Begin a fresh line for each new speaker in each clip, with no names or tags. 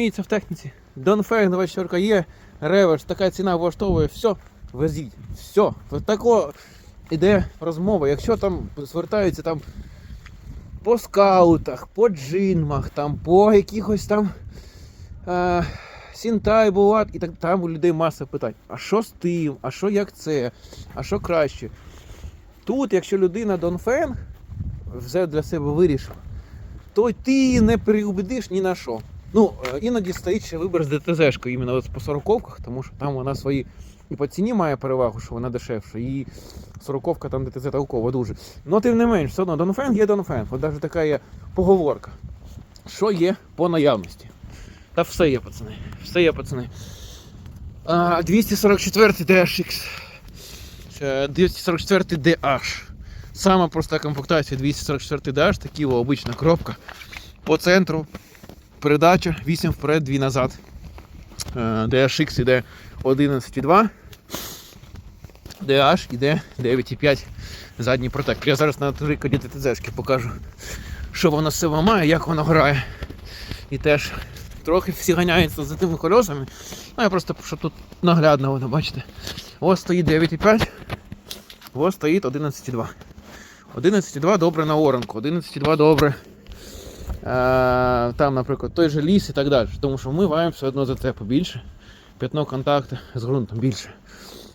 розуміється в техніці. Донфейн 24 є, реверс, така ціна влаштовує, все, везіть. Все. Тако іде розмова. Якщо там звертаються там по скаутах, по джинмах, там, по якихось там е, сінтай буват, і так там у людей маса питань. А що з тим? А що як це? А що краще? Тут, якщо людина Донфен вже для себе вирішив, то ти не переубедиш ні на що. Ну, е, іноді стоїть ще вибір з ДТЗ-шкою, іменно по сороковках, тому що там вона свої і по ціні має перевагу, що вона дешевша, і сороковка там ДТЗ толкова дуже. Ну, тим не менш, все одно Донфен є Донфен. От навіть така є поговорка. Що є по наявності? Та все є, пацани. Все є, пацани. А, 244 DHX. Е, 244 DH. Сама проста комплектація 244 DH, такі обична коробка. По центру передача 8 вперед, 2 назад. Е, DHX іде 11,2. DH іде 9,5 задній протектор. Я зараз на прикладі ТТЗшки покажу, що воно себе має, як воно грає. І теж трохи всі ганяються за тими колесами. Ну я просто щоб тут наглядно воно, бачите. Ось стоїть 9,5, ось стоїть 11,2. 11,2 добре на оранку, 11,2 добре. Там, наприклад, той же ліс і так далі. Тому що ми маємо все одно зацепу більше. П'ятно контакту з ґрунтом більше.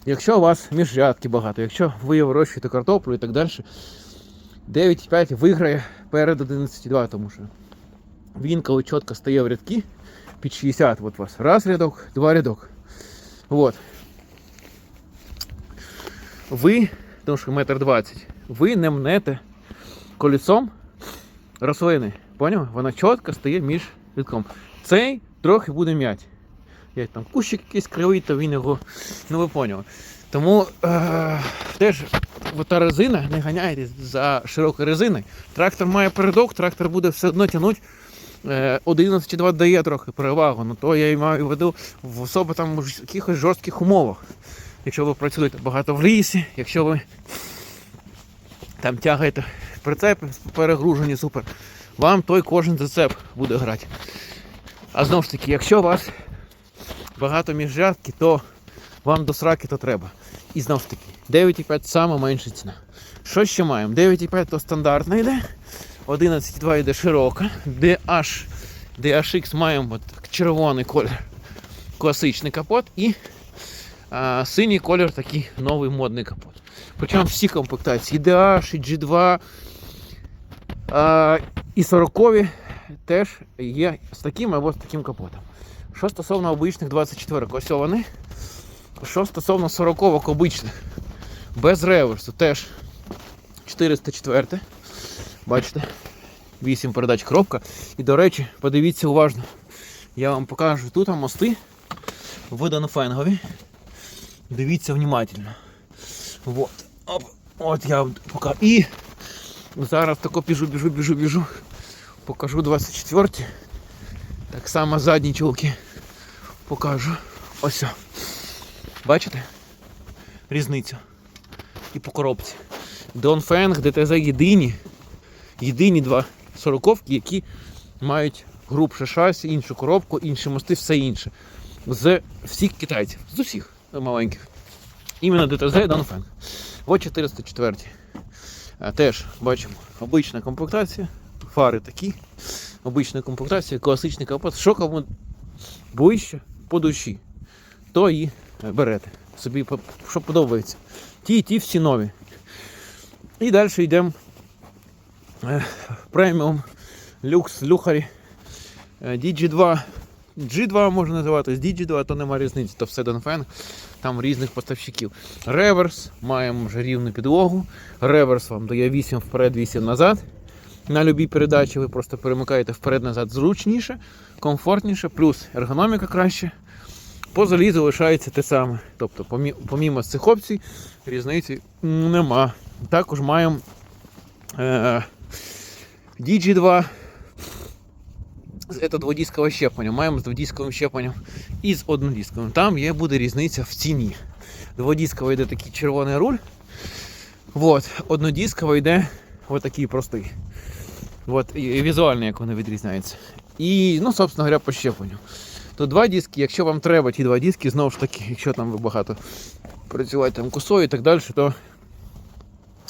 Якщо у вас міжрядки багато, якщо ви вирощуєте картоплю і так далі, 9,5 виграє перед 11,2, тому що він, коли чітко стає в рядки, під 60, от у вас раз рядок, два рядок. Вот. Ви, тому що метр двадцять, ви не мнете колесом рослини. Поняв? Вона чітко стає між рядком. Цей трохи буде м'ять. Як там кущик якийсь кривий, то він його. Ну ви поняли. Тому е- теж та резина, не ганяйтесь за широкою резиною. Трактор має передок, трактор буде все одно тягнути. Е, 11,2 дає трохи перевагу, ну то я і маю в виду в особо там в якихось жорстких умовах. Якщо ви працюєте багато в лісі, якщо ви там тягаєте прицепи перегружені супер, вам той кожен зацеп буде грати. А знову ж таки, якщо у вас багато міжрядки, то вам до сраки то треба. І знову ж таки, 9,5 сама менша ціна. Що ще маємо? 9,5 то стандартна йде, 11,2 йде широка, DH, DHX маємо от червоний колір, класичний капот і а, синій колір такий новий модний капот. Причому всі комплектації, і DH, і G2, а, і 40 теж є з таким або з таким капотом. Що стосовно обичних 24 ось вони. Що стосовно 40 обичних, без реверсу, теж 404. Бачите, 8 передач коробка. І, до речі, подивіться уважно. Я вам покажу тут мости водонофенгові. Дивіться внимательно. Вот. Оп. От я вам покажу. І зараз тако біжу, біжу, біжу, біжу. Покажу 24. ті Так само задні чулки покажу. Ось. о. Бачите? Різницю. І по коробці. Донфенг, ДТЗ єдині. Єдині два сороковки, які мають грубше шасі, іншу коробку, інші мости, все інше. З всіх китайців. З усіх маленьких. Іменно ДТЗ і Донфенг. Ось 404. Теж бачимо обична комплектація. Фари такі. Обична комплектація, класичний капот. Що кому ближче по душі, то і е, берете. Собі що подобається. Ті і ті всі нові. І далі йдемо е, преміум люкс люхарі е, DG2. G2 можна називати, з DG2, то нема різниці, то все Донфен, там різних поставщиків. Реверс, маємо вже рівну підлогу. Реверс вам дає 8 вперед, 8 назад. На любій передачі ви просто перемикаєте вперед-назад зручніше, комфортніше, плюс ергономіка краще. По залізу лишається те саме. Тобто, помі- помімо цих опцій, різниці нема. Також маємо е, DG2. Це дводіскове щеплення. Маємо з дводісковим щепленням і з однодісковим. Там є буде різниця в ціні. Дводісковий йде такий червоний руль. Вот. Однодісковий йде отакий простий. От, і, візуально як вони відрізняються. І, ну, собственно говоря, по щепленню. То два диски, якщо вам треба ті два диски, знову ж таки, якщо там ви багато працюєте там косою і так далі, то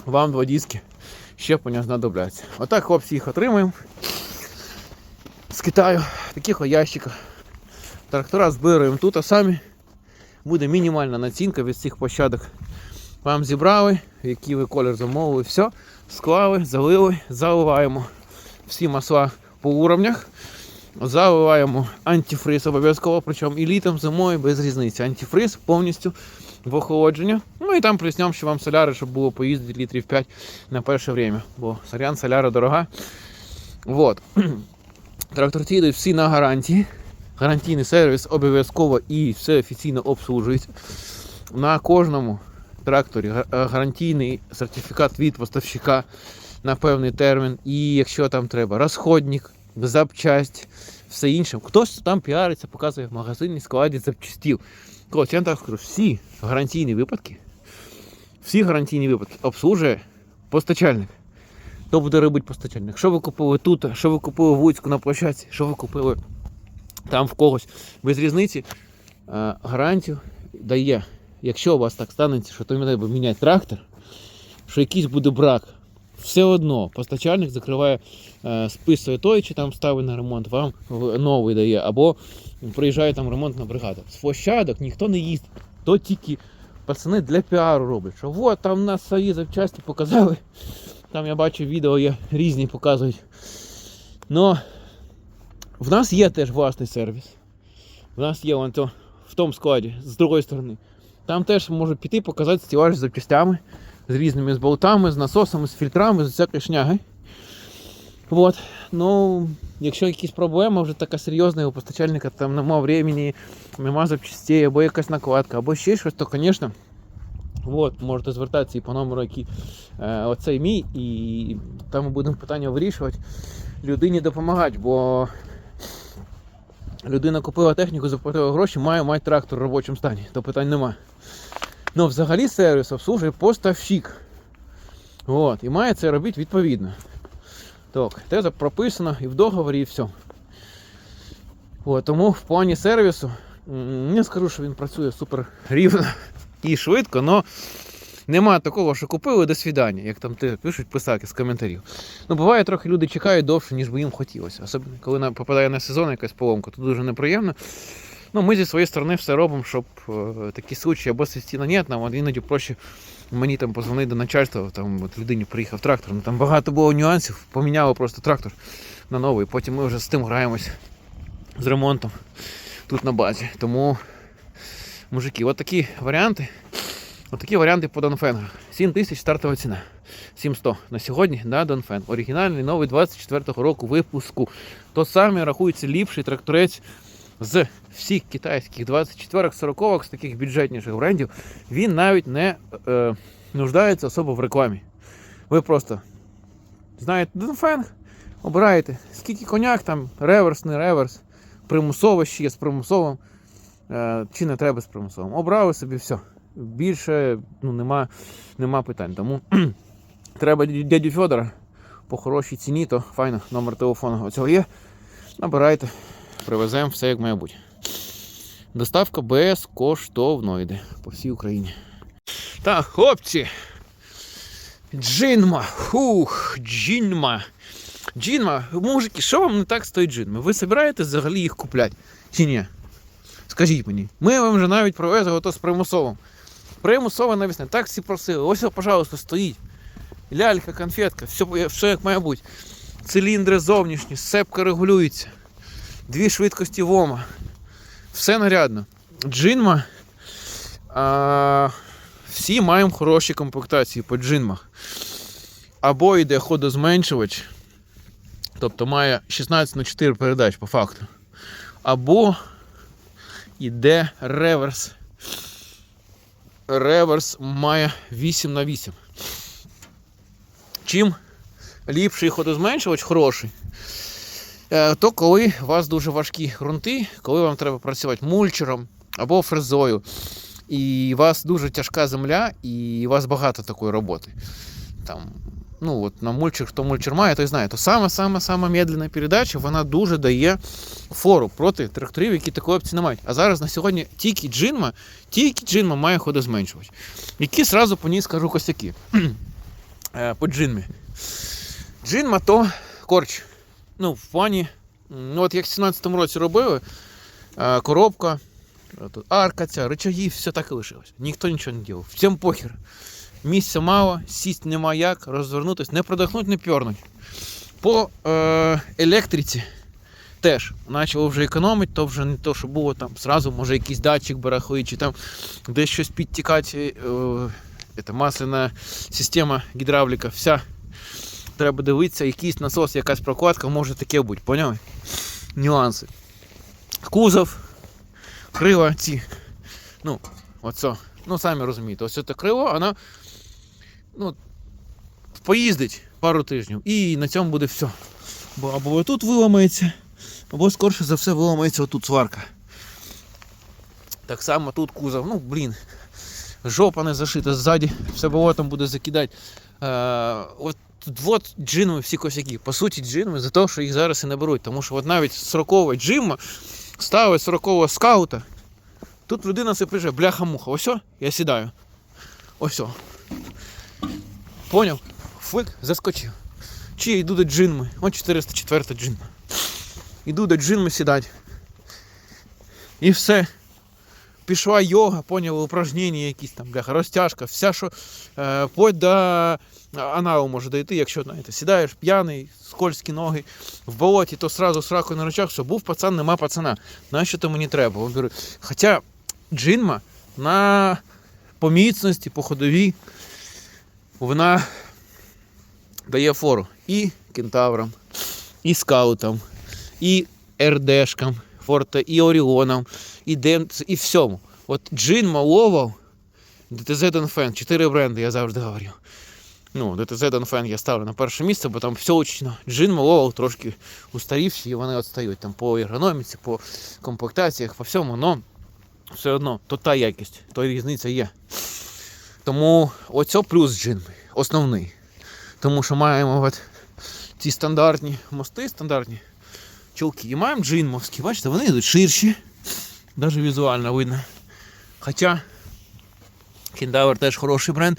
вам два диски щеплення знадобляться. Отак, хлопці, їх отримуємо з Китаю, таких ящиках. Трактора збираємо тут, а самі буде мінімальна націнка від цих площадок. Вам зібрали, який ви колір замовили, все, склали, залили, заливаємо всі масла по уровнях. Заливаємо антифриз обов'язково, причому і літом, зимою без різниці. Антифриз повністю в охолодження. Ну і там плюснем, що вам соляри, щоб було поїздити літрів 5 на перше время. Бо сорян, соляра дорога. Вот. Тракторці йдуть всі на гарантії. Гарантійний сервіс обов'язково і все офіційно обслужується. На кожному тракторі е, гарантійний сертифікат від поставщика на певний термін. І якщо там треба розходник, запчасть, все інше. Хтось там піариться, показує в магазині складі запчастів. Ось я так скажу, всі гарантійні випадки, всі гарантійні випадки обслужує постачальник. Хто буде робити постачальник? Що ви купили тут, що ви купили в Луцьку на площадці, що ви купили там в когось. Без різниці е, гарантію дає. Якщо у вас так станеться, що то треба міняти трактор, що якийсь буде брак, все одно постачальник закриває, е, списує той, чи там ставить на ремонт, вам новий дає, або приїжджає там ремонтна бригада. З площадок ніхто не їздить, то тільки пацани для піару роблять. Що от там у нас свої запчасті показали. Там я бачу відео є різні показують. Но в нас є теж власний сервіс. В нас є вон то, в тому складі, з другої сторони. Там теж можуть піти показати стілаж з запчастями, з різними з болтами, з насосами, з фільтрами, з всякої шняги. Вот. Ну, якщо якісь проблеми, вже така серйозна у постачальника, там нема времени, нема запчастей, або якась накладка, або ще щось, то, звісно, от, можете звертатися і по номеру, який е, оцей мій, і там ми будемо питання вирішувати, людині допомагати, бо людина купила техніку, заплатила гроші, має мати трактор в робочому стані, то питань нема. Ну, взагалі сервіс обслужує поставщик. От, і має це робити відповідно. Так, це прописано і в договорі, і все. От, тому в плані сервісу не скажу, що він працює супер рівно і швидко, але нема такого, що купили до свідання, як там ти пишуть писаки з коментарів. Ну, буває, трохи люди чекають довше, ніж би їм хотілося. Особливо, коли попадає на сезон якась поломка, то дуже неприємно. Ну, ми зі своєї сторони все робимо, щоб е, такі случаї або свісті на нет, нам іноді проще мені там позвонити до начальства, там от людині приїхав трактор. Ну там багато було нюансів, поміняли просто трактор на новий. Потім ми вже з тим граємось з ремонтом тут на базі. Тому, мужики, от такі варіанти. От такі варіанти по Донфенгу. 7 тисяч стартова ціна. 7100 на сьогодні на Донфен. Оригінальний новий 24-го року випуску. То саме рахується ліпший тракторець з всіх китайських 24-40 з таких бюджетніших брендів. Він навіть не е, нуждається особо в рекламі. Ви просто знаєте Донфенг, обираєте, скільки коняк там, реверс, не реверс, примусово ще з примусовим, чи не треба з примусовим. Обрали собі все. Більше ну, нема, нема питань. Тому треба дядю- Федора по хорошій ціні, то файно, номер телефону оцього є. Набирайте, привеземо все як має бути. Доставка безкоштовно йде по всій Україні. Так, хлопці. Джинма. Хух, джинма. Джинма, мужики, що вам не так з тою джинми? Ви збираєтесь взагалі їх купляти? Чи ні? Скажіть мені. Ми вам вже навіть привезли ото з примусовим. Примусово навісне. Так всі просили. Ось, пожалуйста, стоїть. Лялька, конфетка, все, все як має бути. Циліндри зовнішні, сцепка регулюється. Дві швидкості вома. Все нарядно. Джинма. А, всі маємо хороші комплектації по джинмах. Або йде ходозменшувач, тобто має 16 на 4 передач по факту. Або йде реверс. Реверс має 8 на 8. Чим ліпший ходозменшувач хороший, е, то коли у вас дуже важкі ґрунти, коли вам треба працювати мульчером або фрезою, і у вас дуже тяжка земля, і у вас багато такої роботи. Там ну от на мульчер, хто мульчер має, той знає, то саме саме саме медленна передача, вона дуже дає фору проти тракторів, які такої опції не мають. А зараз на сьогодні тільки джинма, тільки джинма має ходозменшувач. Які сразу по ній скажу косяки. Е, по джинмі. Джинма то корч. Ну, в плані, ну от як в 17-му році робили, е, коробка, е, арка ця, рычаги, все так і лишилось. Ніхто нічого не робив. Всім похер. Місця мало, сість нема як, розвернутися, не продохнуть, не пьорнуть. По е, електриці теж почало вже економити, то вже не то, що було там зразу, може якийсь датчик барахлить, чи там десь щось підтікати. Е, це масляна система гідравліка, вся. Треба дивитися, якийсь насос, якась прокладка може таке бути, поняли? Нюанси. Кузов, крила ці. Ну, оце. Ну, самі розумієте, ось це крило, воно ну, поїздить пару тижнів і на цьому буде все. Бо або тут виламається, або скорше за все виламається отут сварка. Так само тут кузов, ну блін, жопа не зашита ззаді, все болотом буде закидати. Е, от от джинми всі косяки. По суті, джинми за те, що їх зараз і не беруть. Тому що от навіть 40 джима ставить 40 скаута. Тут людина це пише, бляха-муха, ось я сідаю. Ось. О. Поняв? Флик, заскочив. Чи я йду до джинми. Ось 404 джинма. Йду до джинми сідати. І все. Пішла йога, поняли, упражнення якісь там, бляха, розтяжка, вся, що е, вплоть до аналу може дойти, якщо знаєте, сідаєш п'яний, скользкі ноги в болоті, то сразу сраку на речах, що був пацан, нема пацана. Нащо то мені треба? Хоча джинма на по міцності, по ходовій, вона дає фору і кентаврам, і скаутам, і РДшкам, форте, і Оріонам, і Демц, і всьому. От джин Маловал, DTZ Donfen, чотири бренди, я завжди говорю. Ну, DTZ Donfen я ставлю на перше місце, бо там все очно. Джин Маловал трошки устарівші, і вони відстають там по ергономіці, по комплектаціях, по всьому, но все одно то та якість, то різниця є. Тому оце плюс джин основний. Тому що маємо от ці стандартні мости, стандартні чулки. І маємо джинмовські, бачите, вони йдуть ширші, навіть візуально видно. Хоча Кіндавер теж хороший бренд.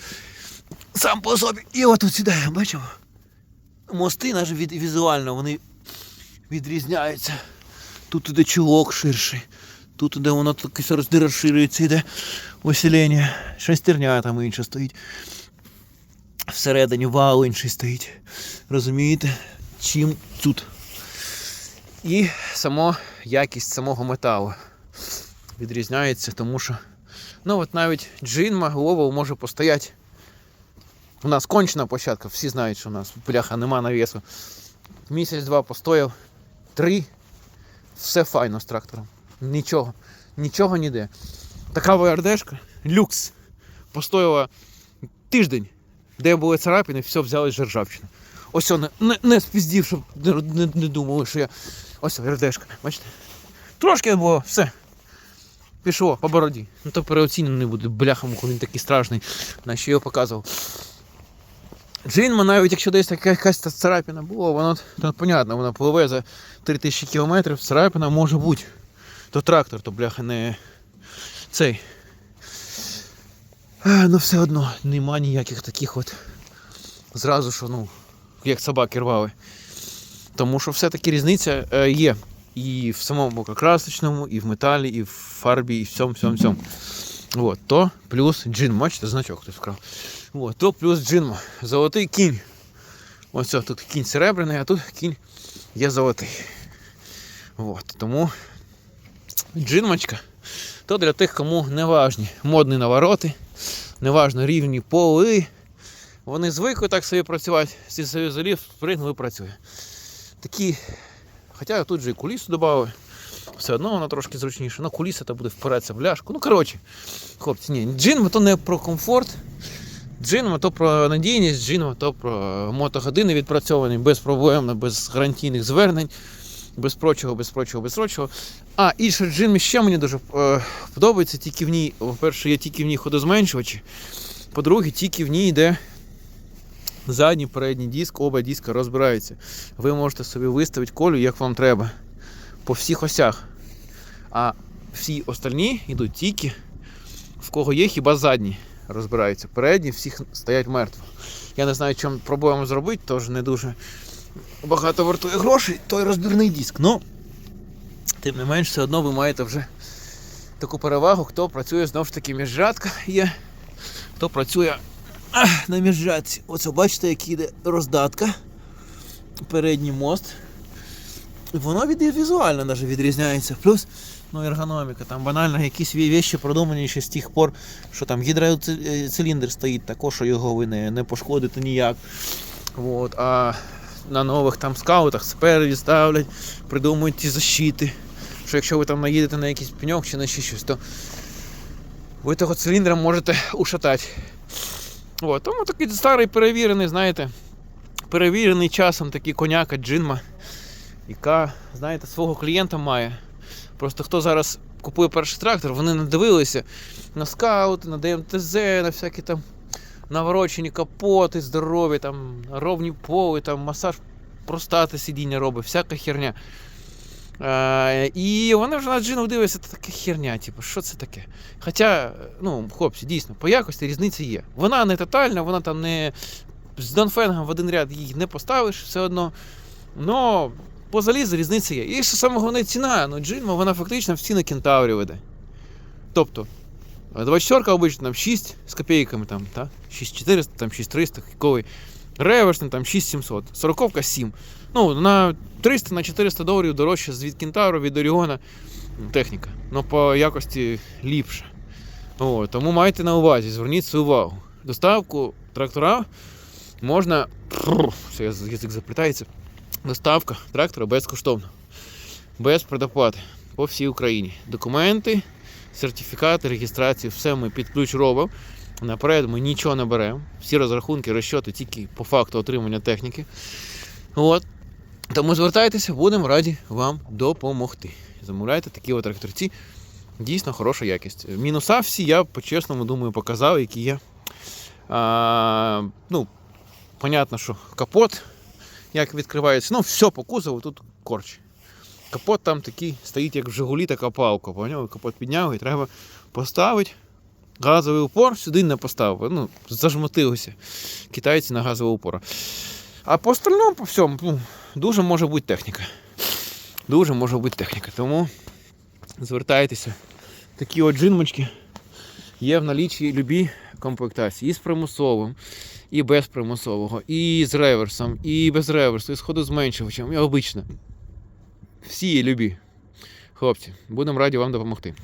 Сам по собі. І от тут сідає, бачимо. Мости навіть від, візуально вони відрізняються. Тут іде чулок ширший. Тут іде воно таке все роз- розширюється, йде усилення. Шестерня там інша стоїть. Всередині вал інший стоїть. Розумієте? Чим тут? І само якість самого металу відрізняється, тому що ну от навіть джинма Global може постояти. У нас кончена площадка, всі знають, що у нас бляха нема навісу. Місяць-два постояв, три, все файно з трактором. Нічого, нічого ніде. Така ВРДшка, люкс. Постояла тиждень, де були царапини, все взяли з ржавчини. Ось он, не, не спіздів, щоб не, не, не думали, що я. Ось РДшка, бачите? Трошки було, все. Пішло по бороді. Ну то переоцінено не буде. Бляха муха, він такий страшний, на що його показував. Джинма, навіть якщо десь така якась та царапина була, воно то, понятно, вона пливе за 3000 кілометрів, царапина може бути. То трактор, то бляха не цей. Ну все одно нема ніяких таких от. Зразу що, ну, як собаки рвали. Тому що все-таки різниця е, є. І в самому красочному, і в металі, і в фарбі, і в всьому, всьому, всьому. Вот, то плюс джин, бачите, значок хтось вкрав. Вот, то плюс джинма. Золотий кінь. Ось тут кінь серебряний, а тут кінь є золотий. Вот, тому джинмочка то для тих, кому не важні модні навороти, не важно рівні поли. Вони звикли так собі працювати, зі союзолів спригнули працює. Такі, хоча тут же і кулісу додали, все одно воно трошки зручніше. Ну, куліса то буде впиратися в ляшку. Ну, коротше, хлопці, ні, джинма то не про комфорт, джинма то про надійність, джинма то про мотогодини відпрацьовані, без проблем, без гарантійних звернень, без прочого, без прочого, без прочого. А, і що джинмі ще мені дуже е, подобається, тільки в ній, по-перше, є тільки в ній ходозменшувачі, по-друге, тільки в ній йде Задній, передній диск, оба диска розбираються. Ви можете собі виставити колію, як вам треба. По всіх осях. А всі остальні йдуть тільки в кого є хіба задні розбираються. Передні всіх стоять мертво. Я не знаю, чому пробуємо зробити, тож не дуже багато вартує грошей, той розбірний диск. Ну, тим не менш, все одно ви маєте вже таку перевагу, хто працює знову ж таки міжжатка є, хто працює на міжжатці. Оце бачите, як іде роздатка. Передній мост. Воно від, візуально навіть відрізняється. Плюс ну, ергономіка, там банально якісь вещі продумані ще з тих пор, що там гідроциліндр стоїть також, що його ви не, не пошкодите ніяк. От, а на нових там скаутах спереді ставлять, придумують ті защити. Що якщо ви там наїдете на якийсь пеньок чи на ще щось, то ви того циліндра можете ушатати. От, тому такий старий перевірений, знаєте, перевірений часом такий коняка джинма, яка, знаєте, свого клієнта має. Просто хто зараз купує перший трактор, вони не дивилися на скаут, на ДМТЗ, на всякі там наворочені капоти, здорові, там ровні поли, там масаж простати сидіння робить, всяка херня. Е, і вони вже на джину дивляться, це така херня, типу, що це таке? Хоча, ну, хлопці, дійсно, по якості різниця є. Вона не тотальна, вона там не з Донфенгом в один ряд її не поставиш все одно. Но по залізу різниця є. І що саме головне ціна, ну джинма, вона фактично в ціну кентаврі веде. Тобто, 24 обично там 6 з копійками, там, та? 6400, там 6300, кіковий. Реверсний там 6700, 40 7. Ну, на 300 на 400 доларів дорожче від Кентавру, від Оріона техніка. Ну, по якості ліпше. О, тому майте на увазі, зверніть свою увагу. Доставку трактора можна. Все, язик заплітається. Доставка трактора безкоштовно. Без предоплати по всій Україні. Документи, сертифікати, реєстрації, все ми під ключ робимо. Наперед ми нічого не беремо. Всі розрахунки, розчоти тільки по факту отримання техніки. От. Тому звертайтеся, будемо раді вам допомогти. Замовляйте такі от тракторці. Дійсно хороша якість. Мінуса всі я по-чесному думаю показав, які є. А, ну, понятно, що капот, як відкривається, ну, все по кузову, тут корч. Капот там такий стоїть, як в Жигулі, така палка. Поняв? Капот підняв і треба поставити. Газовий упор сюди не поставив. Ну, зажмотилися китайці на газовий упор. А по остальному, по всьому, ну, дуже може бути техніка. Дуже може бути техніка. Тому звертайтеся. Такі от джинмочки є в налічі любі комплектації. І з примусовим, і без примусового, і з реверсом, і без реверсу, і з ходозменшувачем, і обично. Всі любі. Хлопці, будемо раді вам допомогти.